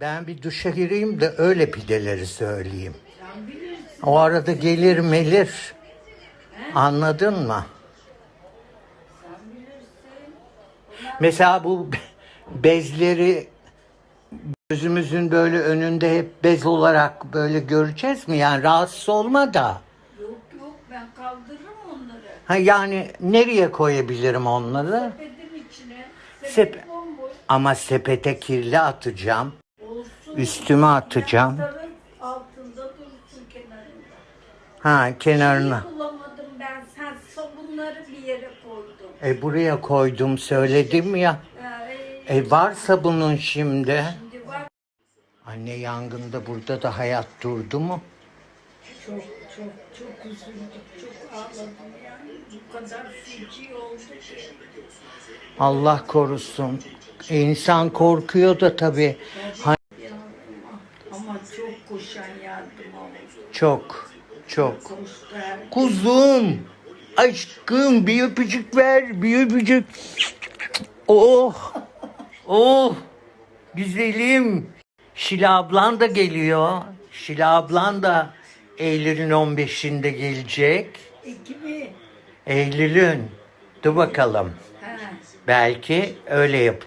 Ben bir duşa gireyim de öyle pideleri söyleyeyim. Sen bilirsin. O arada gelir melir. Anladın mı? Sen bilirsin. Mesela bu bezleri gözümüzün böyle önünde hep bez olarak böyle göreceğiz mi? Yani rahatsız olma da. Yok yok ben kaldırırım onları. Ha yani nereye koyabilirim onları? Sepetin içine. Sep- Sepet bomboş Ama sepete kirli atacağım. Üstüme atacağım. Altında dursun kenarında. Ha kenarına. Şeyi bulamadım ben. Sen sabunları bir yere koydun. E buraya koydum söyledim ya. Ee, E varsa bunun şimdi. şimdi var. Anne yangında burada da hayat durdu mu? Çok çok çok üzüldüm. Çok ağladım yani. Bu kadar feci oldu ki. Allah korusun. İnsan korkuyor da tabii. Ha- Yavrum ah. Koşan yardım oldu. Çok, çok. Kuzum, aşkım bir öpücük ver, bir öpücük. Oh, oh, güzelim. Şila ablan da geliyor. Şila ablan da Eylül'ün 15'inde gelecek. Eylül'ün. Dur bakalım. He. Belki öyle yapacağız.